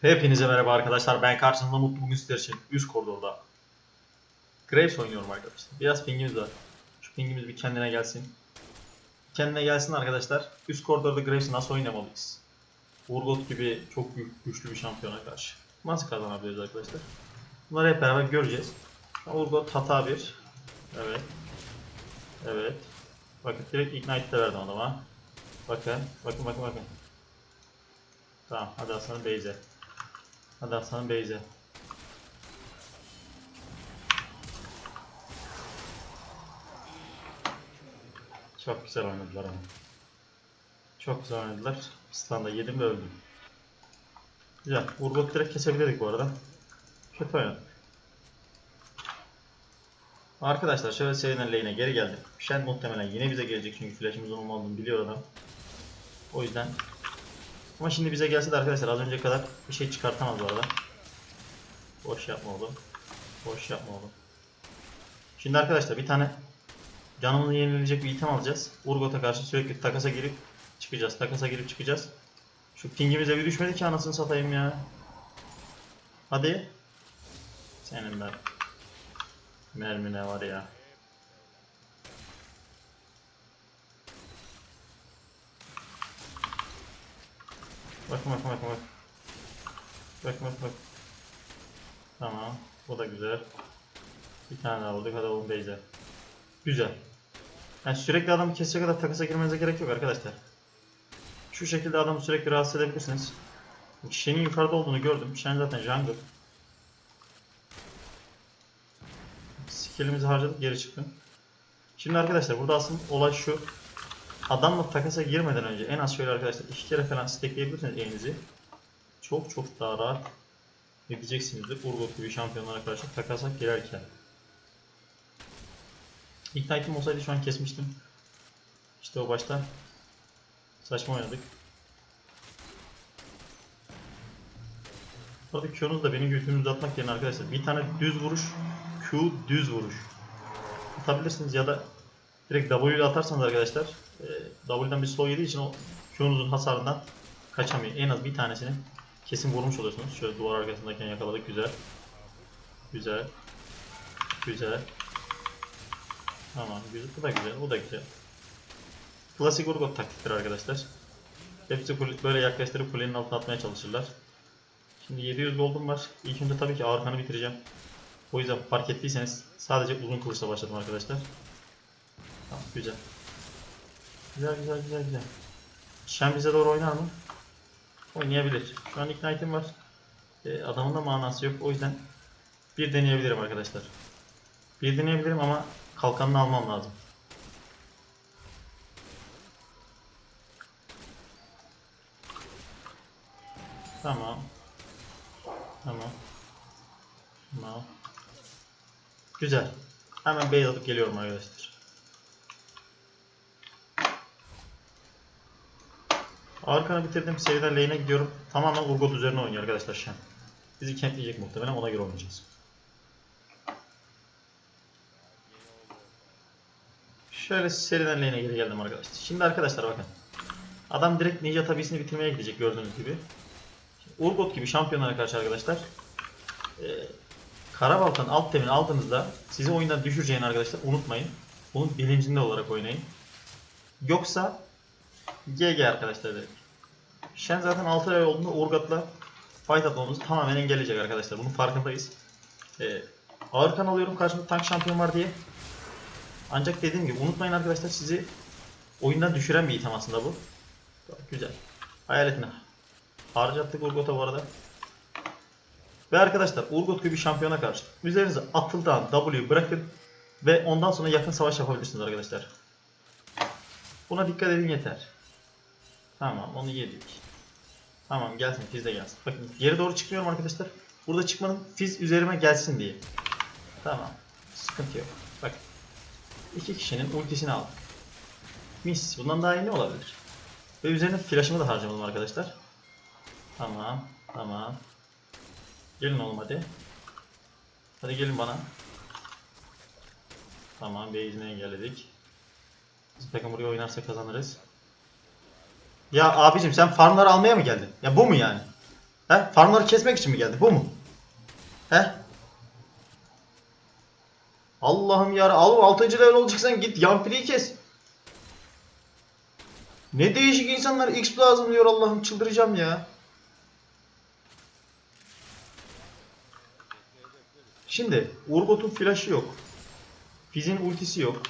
Hepinize merhaba arkadaşlar. Ben karşınızda mutlu bugün sizler için üst koridorda Graves oynuyorum arkadaşlar. Biraz pingimiz var. Şu pingimiz bir kendine gelsin. Kendine gelsin arkadaşlar. Üst koridorda Graves'i nasıl oynamalıyız? Urgot gibi çok büyük, güçlü bir şampiyona karşı. Nasıl kazanabiliriz arkadaşlar? Bunları hep beraber göreceğiz. Urgot hata bir. Evet. Evet. Bakın direkt ignite de verdim adama. Bakın. Bakın bakın bakın. Tamam hadi aslanım Beyze. Hadi aslanım Beyze. Çok güzel oynadılar ama. Çok güzel oynadılar. Standa yedim ve öldüm. Güzel. Urgot direkt kesebilirdik bu arada. Kötü oynadık. Arkadaşlar şöyle serinin lane'e geri geldim. Shen muhtemelen yine bize gelecek çünkü flash'ımızın olmadığını biliyor adam. O yüzden ama şimdi bize gelse de arkadaşlar az önce kadar bir şey çıkartamaz bu arada. Boş yapma oğlum. Boş yapma oğlum. Şimdi arkadaşlar bir tane canımızı yenilecek bir item alacağız. Urgot'a karşı sürekli takasa girip çıkacağız. Takasa girip çıkacağız. Şu pingimize bir düşmedi ki anasını satayım ya. Hadi. Senin ben. Mermi ne var ya. Bak bak bak bak. Bak bak bak. Tamam. Bu da güzel. Bir tane daha bulduk. Hadi oğlum Beyza. Güzel. Yani sürekli adamı kesecek kadar takasa girmenize gerek yok arkadaşlar. Şu şekilde adamı sürekli rahatsız edebilirsiniz. Shen'in yukarıda olduğunu gördüm. Shen zaten jungle. Skill'imizi harcadık geri çıktım. Şimdi arkadaşlar burada aslında olay şu. Adamla takasa girmeden önce en az şöyle arkadaşlar iki kere falan stackleyebilirsiniz elinizi. Çok çok daha rahat edeceksinizdir Urgot gibi şampiyonlara karşı takasa girerken. Ignite'im olsaydı şu an kesmiştim. İşte o başta saçma oynadık. Burada Q'nuz da benim götümü uzatmak yerine arkadaşlar bir tane düz vuruş Q düz vuruş atabilirsiniz ya da direkt W ile atarsanız arkadaşlar W'den bir slow yediği için o Q'nuzun hasarından kaçamıyor. En az bir tanesini kesin vurmuş oluyorsunuz. Şöyle duvar arkasındayken yakaladık. Güzel. Güzel. Güzel. Tamam. Güzel. Bu da güzel. Bu da güzel. Klasik Urgot taktiktir arkadaşlar. Hepsi böyle yaklaştırıp kulenin altına atmaya çalışırlar. Şimdi 700 gold'um var. İlk önce tabii ki Arkan'ı bitireceğim. O yüzden fark ettiyseniz sadece uzun kılıçla başladım arkadaşlar. Tamam güzel. Güzel güzel güzel güzel. Shen bize doğru oynar mı? Oynayabilir. Şu an Ignite'im var. Ee, adamın da manası yok. O yüzden bir deneyebilirim arkadaşlar. Bir deneyebilirim ama kalkanını almam lazım. Tamam. Tamam. Tamam. Güzel. Hemen base alıp geliyorum arkadaşlar. Arkanı bitirdim. Seriden lane'e gidiyorum. Tamamen Urgot üzerine oynuyor arkadaşlar Shen. Bizi campleyecek muhtemelen ona göre oynayacağız. Şöyle seriden lane'e geri geldim arkadaşlar. Şimdi arkadaşlar bakın. Adam direkt Ninja tabisini bitirmeye gidecek gördüğünüz gibi. Urgot gibi şampiyonlara karşı arkadaşlar e, Karabaltan alt temini aldığınızda sizi oyundan düşüreceğini arkadaşlar unutmayın. Bunun bilincinde olarak oynayın. Yoksa GG arkadaşlar direkt. Shen zaten 6 ay olduğunda Urgat'la fight atmamızı tamamen engelleyecek arkadaşlar. Bunun farkındayız. Ee, ağır kan alıyorum karşımda tank şampiyon var diye. Ancak dediğim gibi unutmayın arkadaşlar sizi oyundan düşüren bir item aslında bu. Güzel. Hayaletini harcattık Urgot'a bu arada. Ve arkadaşlar Urgot gibi şampiyona karşı üzerinize atıldan W bırakın ve ondan sonra yakın savaş yapabilirsiniz arkadaşlar. Buna dikkat edin yeter. Tamam onu yedik. Tamam gelsin Fizz de gelsin. Bakın geri doğru çıkmıyorum arkadaşlar. Burada çıkmanın Fizz üzerime gelsin diye. Tamam. Sıkıntı yok. Bak. iki kişinin ultisini aldık. Mis. Bundan daha iyi ne olabilir? Ve üzerine flash'ımı da harcamadım arkadaşlar. Tamam. Tamam. Gelin oğlum hadi. Hadi gelin bana. Tamam base'ine engelledik. Biz buraya oynarsa kazanırız. Ya abicim sen farmları almaya mı geldin? Ya bu mu yani? He? Farmları kesmek için mi geldi? Bu mu? He? Allah'ım ya al 6. level olacaksan git Yampiri'yi kes. Ne değişik insanlar X lazım diyor Allah'ım çıldıracağım ya. Şimdi Urgot'un flash'ı yok. Fizz'in ultisi yok.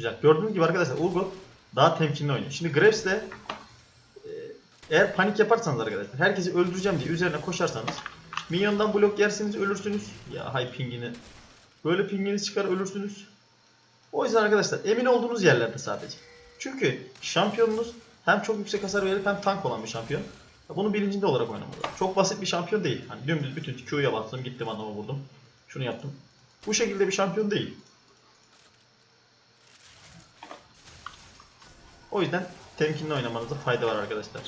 Güzel. Gördüğünüz gibi arkadaşlar Urgot daha temkinli oynuyor. Şimdi Graves de e, eğer panik yaparsanız arkadaşlar herkesi öldüreceğim diye üzerine koşarsanız minyondan blok yersiniz ölürsünüz. Ya hay pingini. Böyle pinginiz çıkar ölürsünüz. O yüzden arkadaşlar emin olduğunuz yerlerde sadece. Çünkü şampiyonunuz hem çok yüksek hasar verip hem tank olan bir şampiyon. Bunun bilincinde olarak oynamalı. Çok basit bir şampiyon değil. Hani dümdüz bütün Q'ya bastım, gittim adama vurdum. Şunu yaptım. Bu şekilde bir şampiyon değil. O yüzden temkinli oynamanızda fayda var arkadaşlar.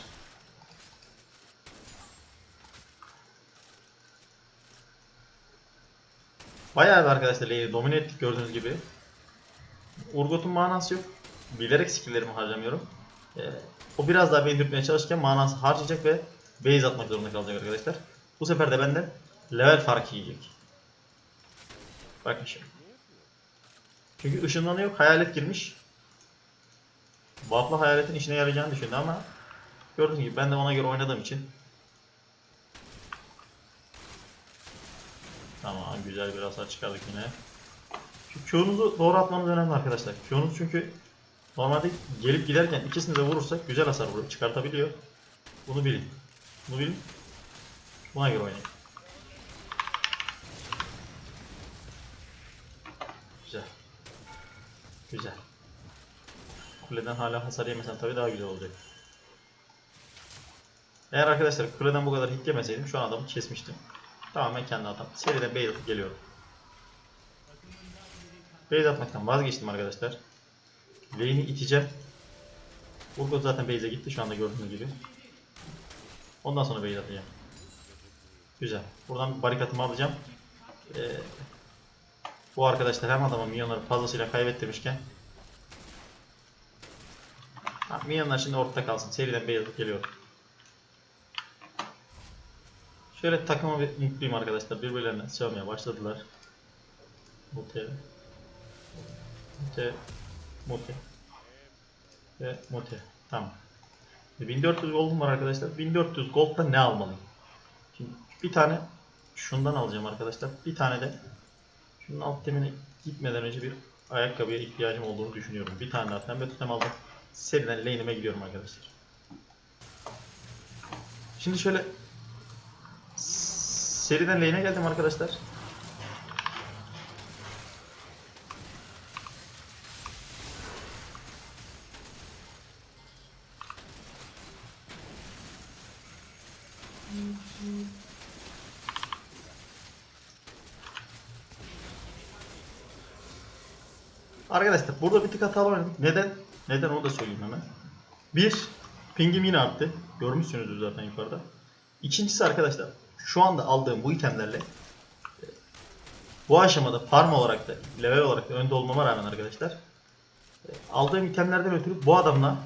Bayağı bir arkadaşlar lane'i domine ettik gördüğünüz gibi. Urgot'un manası yok. Bilerek skilllerimi harcamıyorum. Ee, o biraz daha beni dürtmeye çalışırken manası harcayacak ve base atmak zorunda kalacak arkadaşlar. Bu sefer de benden level farkı yiyecek. Bakın şimdi. Çünkü ışınlanı yok. Hayalet girmiş. Buff'la hayaletin işine yarayacağını düşündü ama gördüğünüz gibi ben de ona göre oynadığım için Tamam güzel bir hasar çıkardık yine. Şu Q'nuzu doğru atmanız önemli arkadaşlar. Q'nuz çünkü normalde gelip giderken ikisini de vurursak güzel hasar vurup çıkartabiliyor. Bunu bilin. Bunu bilin. Buna göre oynayın. Güzel. Güzel. Kuleden hala hasar yemesen tabii daha güzel olacak. Eğer arkadaşlar kuleden bu kadar hit yemeseydim şu an adamı kesmiştim. Tamamen kendi hatam. Seriden atıp geliyorum. Base atmaktan vazgeçtim arkadaşlar. Lane'i iteceğim. Urgot zaten base'e gitti şu anda gördüğünüz gibi. Ondan sonra base atacağım. Güzel. Buradan barikatımı alacağım. Ee, bu arkadaşlar hem adama milyonları fazlasıyla kaybettirmişken ha, milyonlar şimdi ortada kalsın. Seriden base atıp geliyorum. Şöyle takıma bir mutluyum arkadaşlar. Birbirlerine sövmeye başladılar. Mute. Mute. Mute. Ve Mute. Tamam. 1400 gold'um var arkadaşlar. 1400 gold'da ne almalıyım? Şimdi bir tane şundan alacağım arkadaşlar. Bir tane de şunun alt temine gitmeden önce bir ayakkabıya ihtiyacım olduğunu düşünüyorum. Bir tane daha pembe tutam aldım. Seriden lane'ime gidiyorum arkadaşlar. Şimdi şöyle seriden lane'e geldim arkadaşlar. Arkadaşlar burada bir tık hatalı oynadık. Neden? Neden onu da söyleyeyim hemen. Bir, pingim yine arttı. Görmüşsünüzdür zaten yukarıda. İkincisi arkadaşlar, şu anda aldığım bu itemlerle e, bu aşamada farm olarak da, level olarak da önde olmama rağmen arkadaşlar e, aldığım itemlerden ötürü bu adamla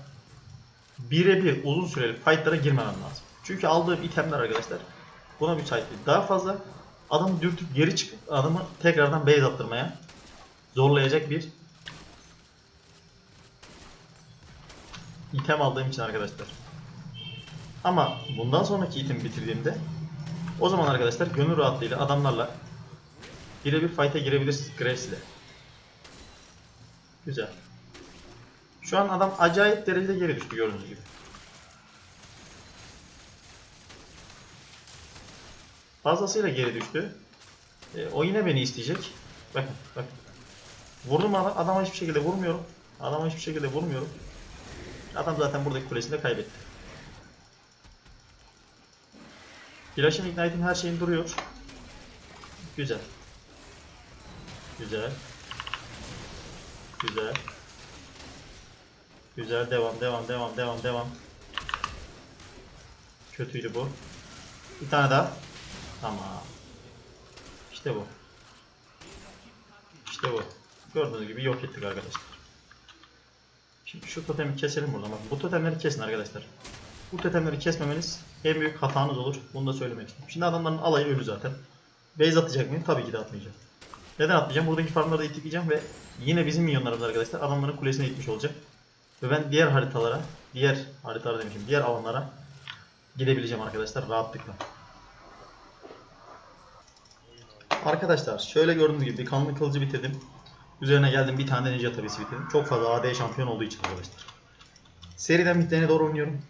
birebir uzun süreli fightlara girmemem lazım. Çünkü aldığım itemler arkadaşlar buna müsait değil. Daha fazla adamı dürtüp geri çıkıp adamı tekrardan base attırmaya zorlayacak bir item aldığım için arkadaşlar. Ama bundan sonraki itemi bitirdiğimde o zaman arkadaşlar gönül rahatlığıyla adamlarla birebir fight'e girebilirsiniz Graves ile. Güzel. Şu an adam acayip derecede geri düştü gördüğünüz gibi. Fazlasıyla geri düştü. E, o yine beni isteyecek. Bakın bakın. Vurdum adam, adama hiçbir şekilde vurmuyorum. Adama hiçbir şekilde vurmuyorum. Adam zaten buradaki kulesini de kaybetti. Flash'ın Ignite'in her şeyin duruyor. Güzel. Güzel. Güzel. Güzel devam devam devam devam devam. Kötüydü bu. Bir tane daha. Tamam. İşte bu. İşte bu. Gördüğünüz gibi yok ettik arkadaşlar. Şimdi şu totemi keselim buradan. Bak bu totemleri kesin arkadaşlar. Bu totemleri kesmemeniz en büyük hatanız olur. Bunu da söylemek istedim. Şimdi adamların alayı ölü zaten. Base atacak mıyım? Tabii ki de atmayacağım. Neden atmayacağım? Buradaki farmları da itikleyeceğim ve yine bizim minyonlarımız arkadaşlar adamların kulesine itmiş olacak. Ve ben diğer haritalara, diğer haritalara demişim, diğer alanlara gidebileceğim arkadaşlar rahatlıkla. Arkadaşlar şöyle gördüğünüz gibi kanlı kılıcı bitirdim. Üzerine geldim bir tane ninja tabisi bitirdim. Çok fazla AD şampiyon olduğu için arkadaşlar. Seriden midlerine doğru oynuyorum.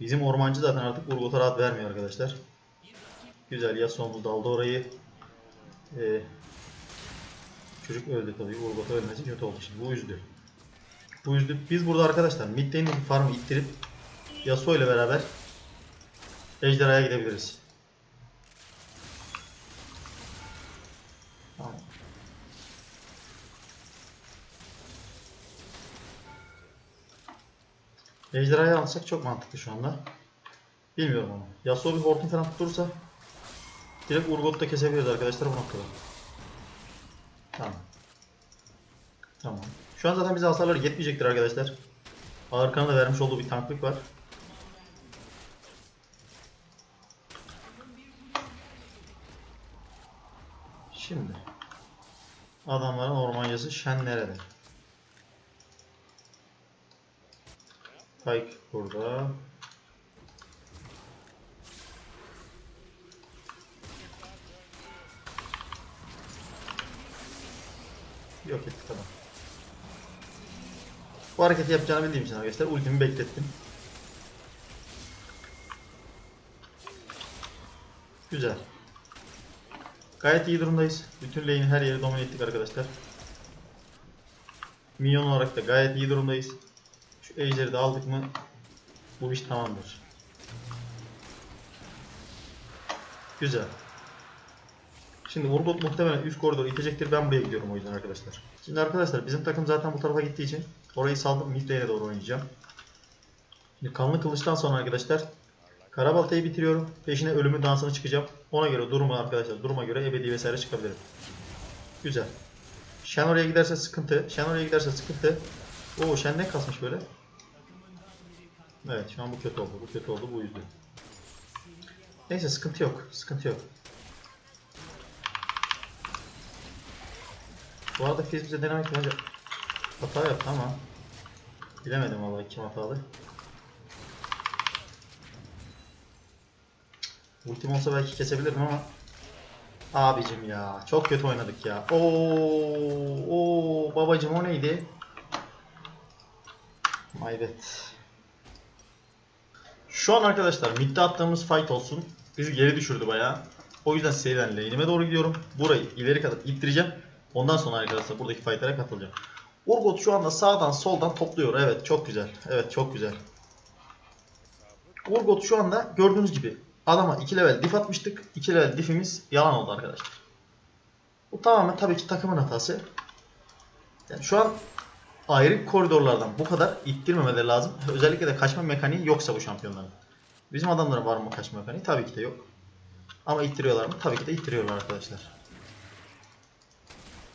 Bizim ormancı zaten artık Urgot'a rahat vermiyor arkadaşlar. Güzel Yasuo'muz daldı orayı. Ee, çocuk öldü tabii. Urgot'a ölmesi kötü oldu şimdi. Bu üzdü. Bu üzdü. Biz burada arkadaşlar mid lane'deki farmı ittirip Yasuo ile beraber Ejderhaya gidebiliriz. Ejderhayı alsak çok mantıklı şu anda. Bilmiyorum ama. Yasuo bir hortum falan tutturursa direkt Urgot'u da kesebiliriz arkadaşlar bu noktada. Tamam. Tamam. Şu an zaten bize hasarları yetmeyecektir arkadaşlar. Arkan'a da vermiş olduğu bir tanklık var. Şimdi adamların ormancısı Shen nerede? Pike burada. Yok ettik tamam. Bu hareketi yapacağını bildiğim için arkadaşlar ultimi beklettim. Güzel. Gayet iyi durumdayız. Bütün lane'i her yeri domine ettik arkadaşlar. Minyon olarak da gayet iyi durumdayız. Şu ejderi de aldık mı bu iş tamamdır. Güzel. Şimdi Urgot muhtemelen üst koridoru itecektir. Ben buraya gidiyorum o yüzden arkadaşlar. Şimdi arkadaşlar bizim takım zaten bu tarafa gittiği için orayı saldım. Mid lane'e doğru oynayacağım. Şimdi kanlı kılıçtan sonra arkadaşlar Karabaltayı bitiriyorum. Peşine ölümün dansına çıkacağım. Ona göre duruma arkadaşlar duruma göre ebedi vesaire çıkabilirim. Güzel. Shen oraya giderse sıkıntı. Shen oraya giderse sıkıntı. Oo Shen ne kasmış böyle? Evet şu an bu kötü oldu. Bu kötü oldu. Bu yüzden. Neyse sıkıntı yok. Sıkıntı yok. Bu arada Fizz bize denemek bence hata yaptı ama bilemedim vallahi kim hatalı. Ultim olsa belki kesebilirdim ama Abicim ya çok kötü oynadık ya. Oo, oo babacım o neydi? Maybet. Şu an arkadaşlar midde attığımız fight olsun. Bizi geri düşürdü bayağı. O yüzden seriden lane'ime doğru gidiyorum. Burayı ileri kadar ittireceğim. Ondan sonra arkadaşlar buradaki fightlara katılacağım. Urgot şu anda sağdan soldan topluyor. Evet çok güzel. Evet çok güzel. Urgot şu anda gördüğünüz gibi adama 2 level diff atmıştık. 2 level diff'imiz yalan oldu arkadaşlar. Bu tamamen tabii ki takımın hatası. Yani şu an ayrı koridorlardan bu kadar ittirmemeleri lazım. Özellikle de kaçma mekaniği yoksa bu şampiyonların. Bizim adamların var mı kaçma mekaniği? Tabii ki de yok. Ama ittiriyorlar mı? Tabii ki de ittiriyorlar arkadaşlar.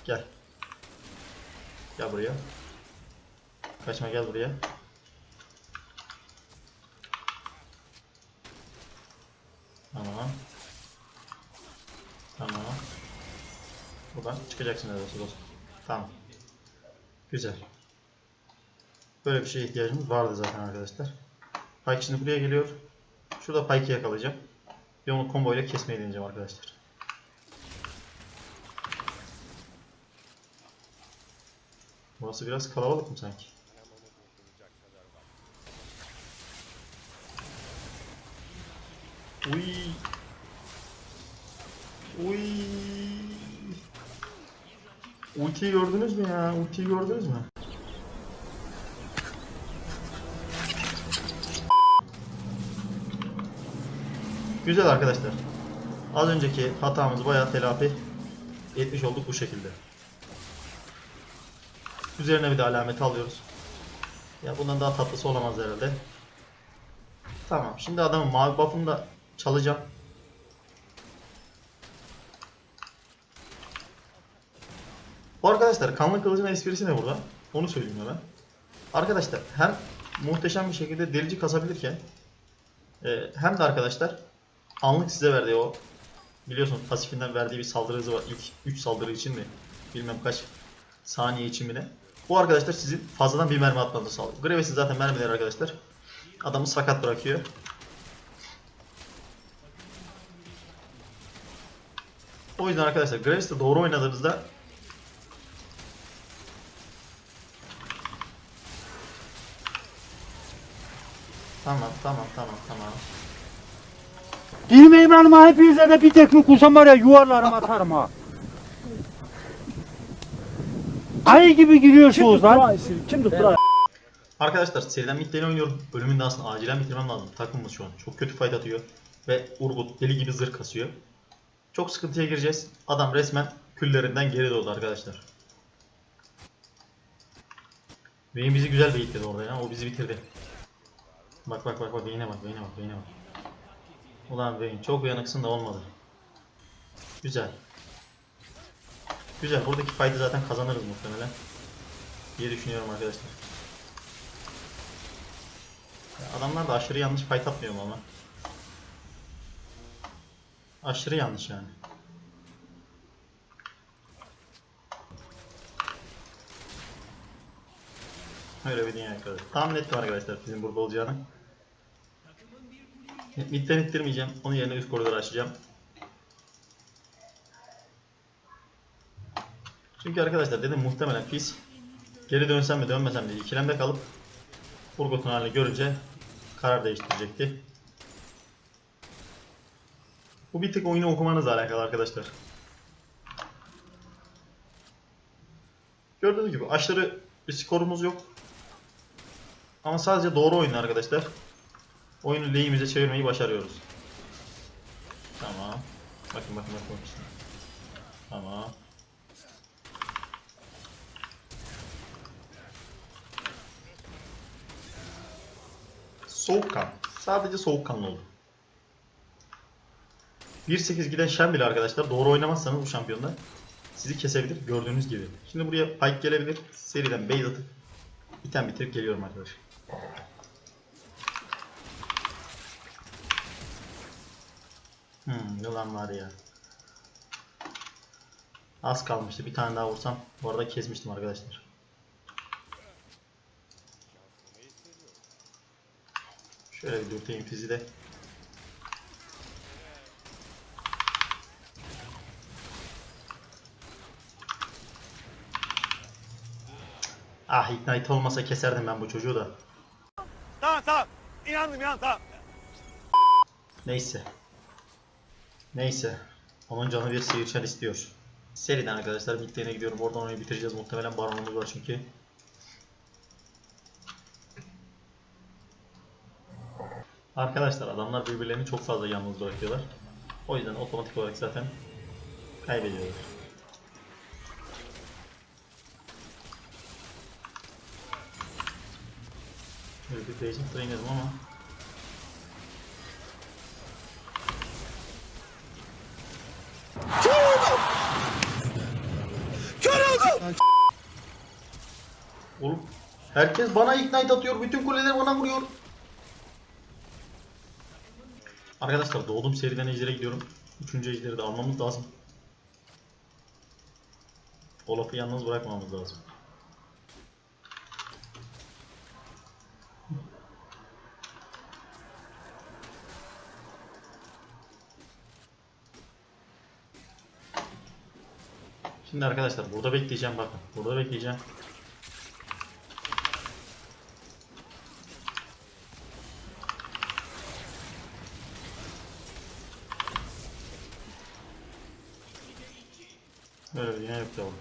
Gel. Gel buraya. Kaçma gel buraya. Tamam. Tamam. Buradan çıkacaksın neredeyse dostum. Tamam. Güzel. Böyle bir şeye ihtiyacımız vardı zaten arkadaşlar. Pike şimdi buraya geliyor. Şurada Pike'i yakalayacağım. Ve onu combo ile kesmeyi deneyeceğim arkadaşlar. Burası biraz kalabalık mı sanki? Uy. Uy. Ultiyi gördünüz mü ya? Ultiyi gördünüz mü? Güzel arkadaşlar. Az önceki hatamızı bayağı telafi etmiş olduk bu şekilde. Üzerine bir de alameti alıyoruz. Ya bundan daha tatlısı olamaz herhalde. Tamam. Şimdi adamın mavi buff'ını da çalacağım. Bu arkadaşlar kanlı kılıcın esprisi ne burada? Onu söyleyeyim hemen. Arkadaşlar hem muhteşem bir şekilde delici kasabilirken e, hem de arkadaşlar anlık size verdiği o biliyorsunuz pasifinden verdiği bir saldırı hızı var. İlk 3 saldırı için mi? Bilmem kaç saniye için mi ne? Bu arkadaşlar sizin fazladan bir mermi atmanızı sağlıyor. Graves'in zaten mermileri arkadaşlar adamı sakat bırakıyor. O yüzden arkadaşlar Graves'te doğru oynadığınızda Tamam tamam tamam tamam. Benim Emran'ıma hepinize de bir tekme kursam var ya yuvarlarım atarım ha. Ayı gibi giriyorsunuz lan. Kim tuttu? Arkadaşlar seriden mid lane oynuyorum. Bölümün de aslında acilen bitirmem lazım. Takımımız şu an çok kötü fight atıyor. Ve Urgut deli gibi zırh kasıyor. Çok sıkıntıya gireceğiz. Adam resmen küllerinden geri doğdu arkadaşlar. Vayne bizi güzel beyitledi orada ya. O bizi bitirdi. Bak bak bak bak Vayne'e bak Vayne'e bak Vayne'e bak. Ulan Vayne çok uyanıksın da olmadı. Güzel. Güzel. Buradaki fight'ı zaten kazanırız muhtemelen. diye düşünüyorum arkadaşlar. Adamlar da aşırı yanlış fight atmıyor mu ama? Aşırı yanlış yani. Öyle bir dünya arkadaşlar. Tahmin ettim arkadaşlar bizim burada olacağını. Midden ittirmeyeceğim. Onun yerine üst koridoru açacağım. Çünkü arkadaşlar dedim muhtemelen Fizz geri dönsem mi dönmesem diye ikilemde kalıp Urgot'un halini görünce karar değiştirecekti. Bu bir tık oyunu okumanızla alakalı arkadaşlar. Gördüğünüz gibi aşırı bir skorumuz yok. Ama sadece doğru oyun arkadaşlar. Oyunu lehimize çevirmeyi başarıyoruz. Tamam. Bakın bakın bakın. bakın. Tamam. Soğukkan. Sadece soğukkanlı oldu. 1-8 giden Shen bile arkadaşlar doğru oynamazsanız bu şampiyonda sizi kesebilir gördüğünüz gibi. Şimdi buraya Pike gelebilir. Seriden base atıp item bitirip geliyorum arkadaşlar. Hmm, yılan var ya. Az kalmıştı. Bir tane daha vursam bu arada kesmiştim arkadaşlar. Şöyle bir dürteyim fizi de. Ah ignite olmasa keserdim ben bu çocuğu da. Tamam tamam. İnandım ya tamam. Neyse. Neyse. Onun canı bir seyirçer istiyor. Seriden arkadaşlar bittiğine gidiyorum. Oradan oyunu bitireceğiz. Muhtemelen baronumuz var çünkü. Arkadaşlar adamlar birbirlerini çok fazla yalnız bırakıyorlar. O yüzden otomatik olarak zaten kaybediyorlar. Basic trainerim ama Oğlum herkes bana ignite atıyor. Bütün kuleler bana vuruyor. Arkadaşlar doğdum seriden ejdere gidiyorum. Üçüncü ejderi de almamız lazım. Olaf'ı yalnız bırakmamamız lazım. Şimdi arkadaşlar burada bekleyeceğim bakın. Burada bekleyeceğim. Böyle bir dünya yok ya oğlum.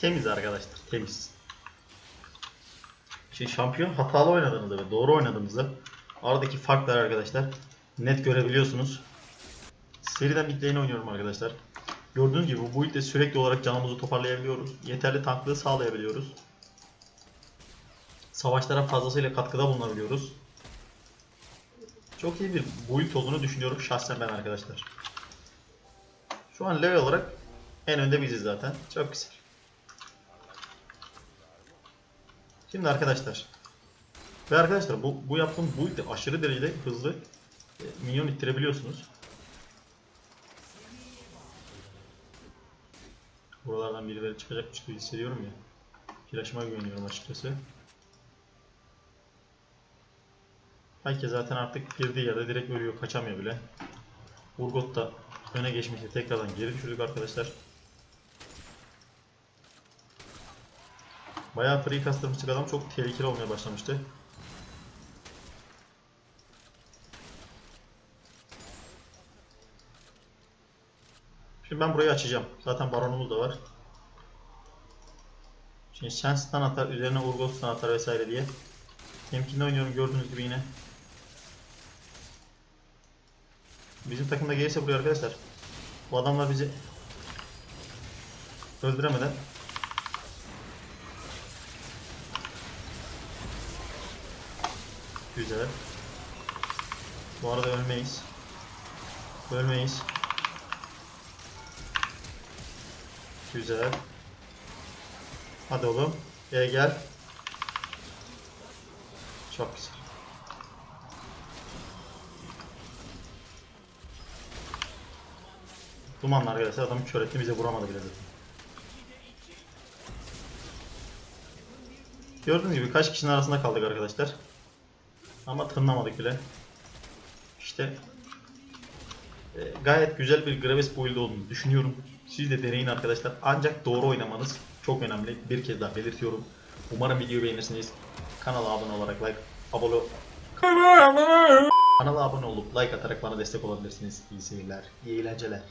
Temiz arkadaşlar, temiz. Şimdi şampiyon hatalı oynadığınızda ve doğru oynadığınızda aradaki farklar arkadaşlar net görebiliyorsunuz. Seriden mid oynuyorum arkadaşlar. Gördüğünüz gibi bu build'de sürekli olarak canımızı toparlayabiliyoruz. Yeterli tanklığı sağlayabiliyoruz. Savaşlara fazlasıyla katkıda bulunabiliyoruz. Çok iyi bir build olduğunu düşünüyorum şahsen ben arkadaşlar. Şu an level olarak en önde biziz zaten. Çok güzel. Şimdi arkadaşlar. Ve arkadaşlar bu, bu yaptığım build aşırı derecede hızlı e, minyon ittirebiliyorsunuz. Buralardan birileri çıkacakmış gibi hissediyorum ya. Flaşıma güveniyorum açıkçası. Herkes zaten artık girdiği yerde direkt ölüyor, kaçamıyor bile. Urgot da öne geçmişti. Tekrardan geri düşürdük arkadaşlar. Bayağı free kastırmıştık adam çok tehlikeli olmaya başlamıştı. Şimdi ben burayı açacağım. Zaten baronumuz da var. Şimdi stun atar, üzerine Urgot stun atar vesaire diye. Temkinli oynuyorum gördüğünüz gibi yine. Bizim takımda gelirse buraya arkadaşlar. Bu adamlar bizi öldüremeden Güzel. Bu arada ölmeyiz. Ölmeyiz. Güzel. Hadi oğlum. E gel. Çok güzel. Dumanlı arkadaşlar adamı kör etti bize vuramadı bile zaten. Gördüğünüz gibi kaç kişinin arasında kaldık arkadaşlar. Ama tınlamadık bile. İşte e, gayet güzel bir Graves build olduğunu düşünüyorum. Siz de deneyin arkadaşlar. Ancak doğru oynamanız çok önemli. Bir kez daha belirtiyorum. Umarım videoyu beğenirsiniz. Kanala abone olarak like abone Kanala abone olup like atarak bana destek olabilirsiniz. İyi seyirler, iyi eğlenceler.